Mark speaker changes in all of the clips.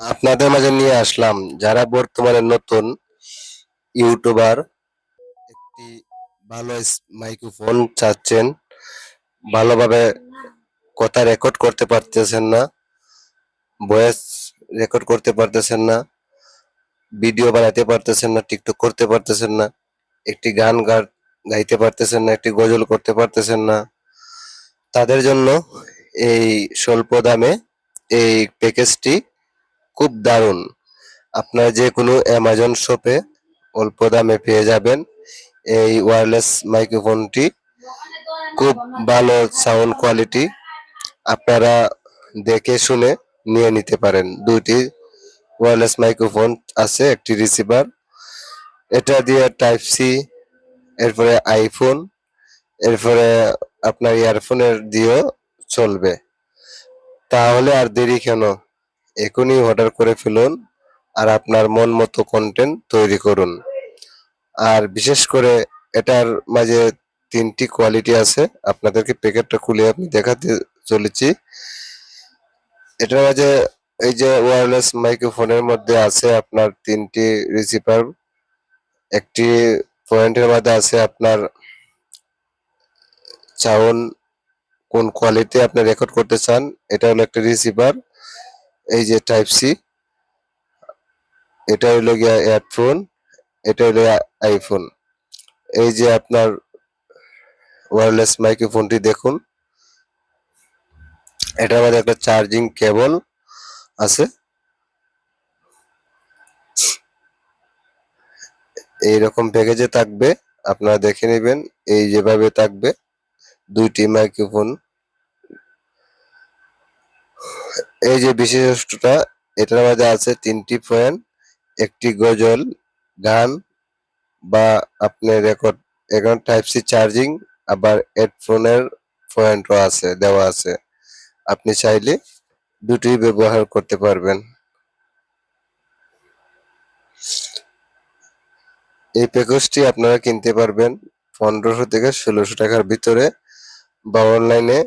Speaker 1: আপনাদের মাঝে নিয়ে আসলাম যারা বর্তমানে নতুন ইউটিউবার, একটি ভালো মাইক্রোফোন চাচ্ছেন, ভালোভাবে কথা রেকর্ড করতে পারতেছেন না ভয়েস রেকর্ড করতে পারতেছেন না ভিডিও বানাতে পারতেছেন না টিকটক করতে পারতেছেন না, একটি গান গাইতে পারতেছেন না, একটি গজল করতে পারতেছেন না, তাদের জন্য এই স্বল্প দামে এই প্যাকেজটি খুব দারুণ। আপনারা যে কোনো অ্যামাজন শপে অল্প দামে পেয়ে যাবেন এই ওয়্যারলেস মাইক্রোফোনটি খুব ভালো সাউন্ড কোয়ালিটি আপনারা দেখে শুনে নিয়ে নিতে পারেন। দুটি ওয়্যারলেস মাইক্রোফোন আছে, একটি রিসিভার এটা দিয়ে টাইপ সি এরপরে আইফোন এরপরে আপনার ইয়ারফোনের দিয়েও চলবে। তাহলে আর দেরি কেন? এখনই অর্ডার করে ফেলুন আর আপনার মন মতো কন্টেন্ট তৈরি করুন। আর বিশেষ করে এটার মাঝে তিনটি কোয়ালিটি আছে। আপনাদেরকে প্যাকেটটা খুলে আমি দেখাতে চলেছি। এটার মাঝে এই যে ওয়্যারলেস মাইক্রোফোনের মধ্যে আছে আপনার তিনটি রিসিভার একটি পয়েন্টের মধ্যে আছে আপনার সাউন্ড কোন কোয়ালিটি আপনি রেকর্ড করতে চান, এটা হলো একটা রিসিভার এই যে টাইপ সি এটা হলো গিয়া হেডফোন এটা হলো আইফোন এই যে আপনার ওয়্যারলেস মাইক্রোফোনটি দেখুন। এটার মধ্যে একটা চার্জিং কেবল আছে। এইরকম প্যাকেজে থাকবে, আপনারা দেখে নেবেন। এই যেভাবে থাকবে, দুইটি মাইক্রোফোন এই যে বিশেষটা এটার মধ্যে আছে তিনটি পয়েন্ট একটি গজল, গান বা আপনি রেকর্ড এখানে টাইপ সি চার্জিং আবার হেডফোনের পয়েন্টও আছে, দেওয়া আছে। আপনি চাইলে দুটি ব্যবহার করতে পারবেন। এই প্যাকেজটি আপনারা কিনতে পারবেন পনেরোশো থেকে ষোলোশো টাকার ভিতরে বা অনলাইনে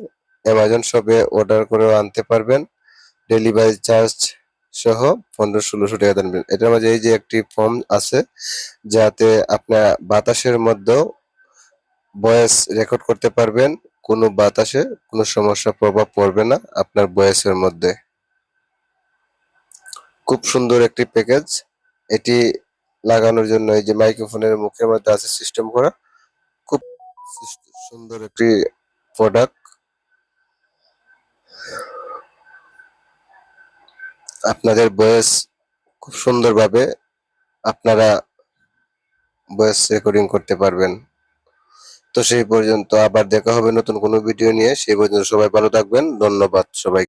Speaker 1: অ্যামাজন শপে অর্ডার করেও আনতে পারবেন। ডেলিভারি চার্জ সহ পনেরো ষোলোশো টাকা দেবেন এটার মাঝে এই যে একটি ফর্ম আছে, যাতে আপনার বাতাসের মধ্যেও ভয়েস রেকর্ড করতে পারবেন, কোনো বাতাসে কোনো সমস্যা প্রভাব পড়বে না আপনার ভয়েসের মধ্যে। খুব সুন্দর একটি প্যাকেজ। এটি লাগানোর জন্য এই যে মাইক্রোফোনের মুখের মধ্যে আছে সিস্টেম করা, খুব সুন্দর একটি প্রোডাক্ট। আপনাদের ভয়েস খুব সুন্দরভাবে আপনারা ভয়েস রেকর্ডিং করতে পারবেন। তো সেই পর্যন্ত আবার দেখা হবে নতুন কোনো ভিডিও নিয়ে। সেই পর্যন্ত সবাই ভালো থাকবেন। ধন্যবাদ সবাই